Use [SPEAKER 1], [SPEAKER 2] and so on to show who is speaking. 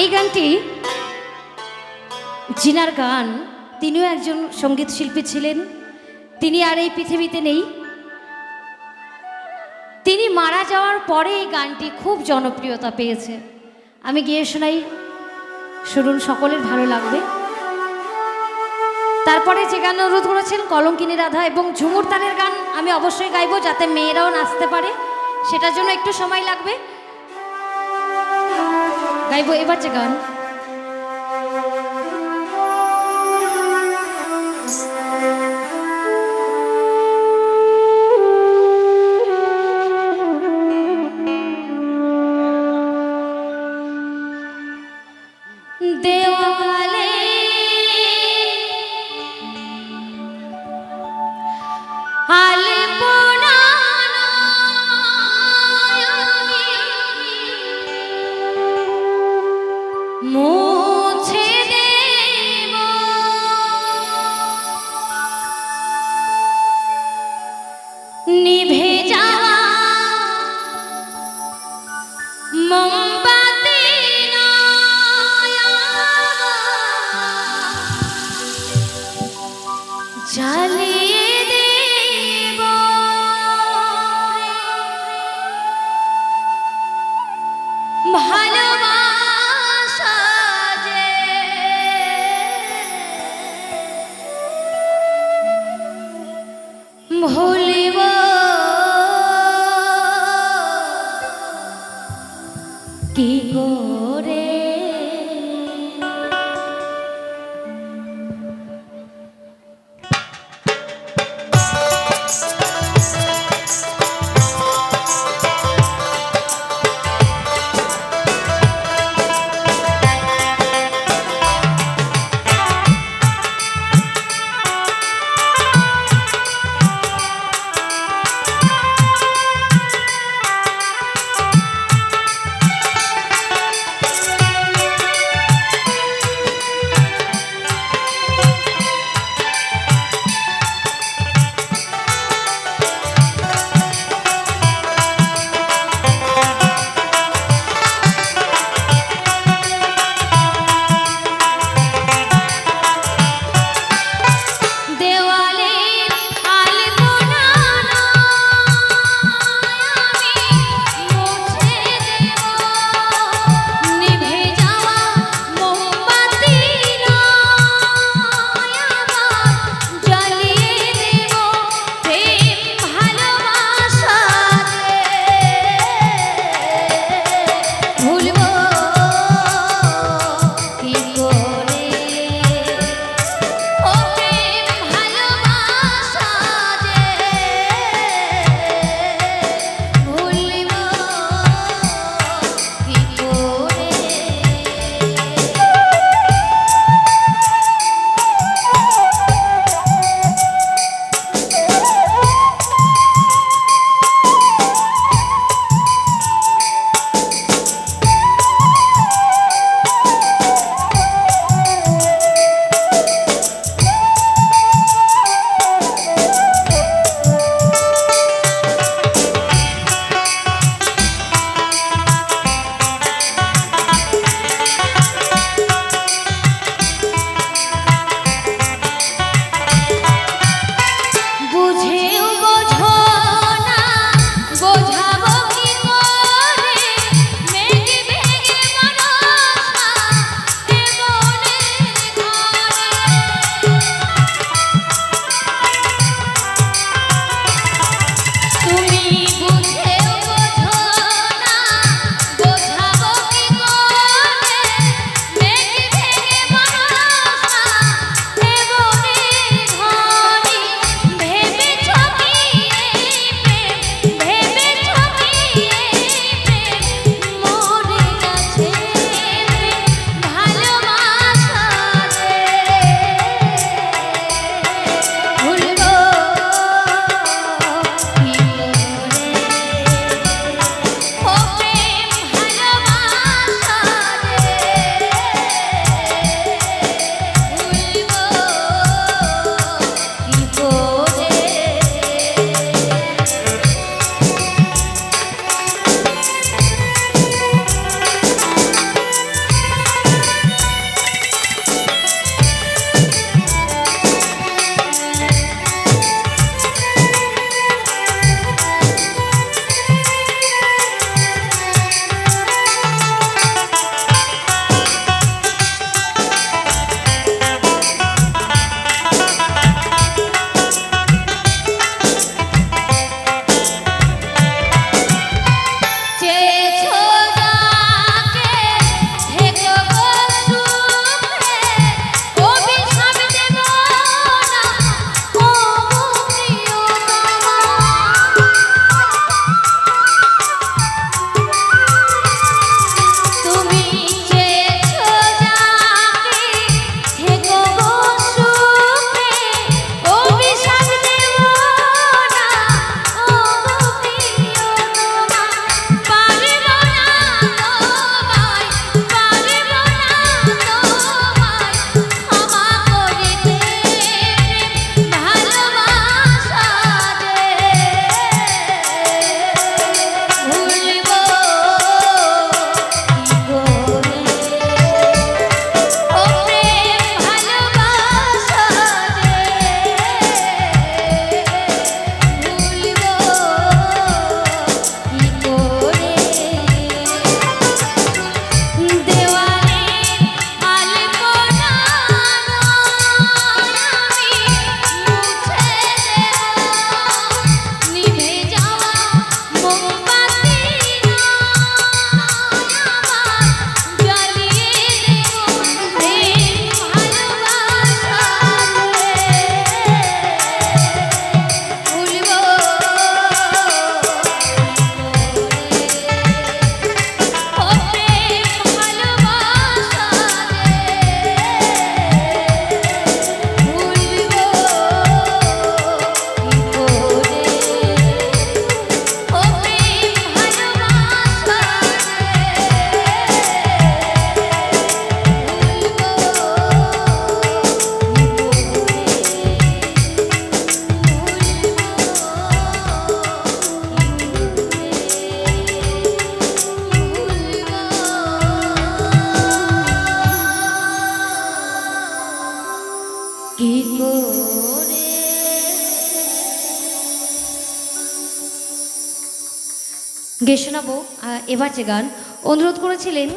[SPEAKER 1] এই গানটি জিনার গান তিনিও একজন সংগীত শিল্পী ছিলেন। তিনি আর এই পৃথিবীতে নেই। তিনি মারা যাওয়ার পরে এই গানটি খুব জনপ্রিয়তা পেয়েছে। আমি গিয়ে শোনাই। শুনুন, সকলের ভালো লাগবে। তারপরে যে গান অনুরোধ করেছেন কলঙ্কিনী রাধা এবং ঝুমুর তানের গান আমি অবশ্যই গাইবো যাতে মেয়েরাও নাচতে পারে। সেটার জন্য একটু সময় লাগবে। গাইবো এবার যে গান। জ্বালিয়ে দেব। ভালোবাসা যে ভুলিব। কি করে গে শোনাবো এবার যে গান অনুরোধ করেছিলেন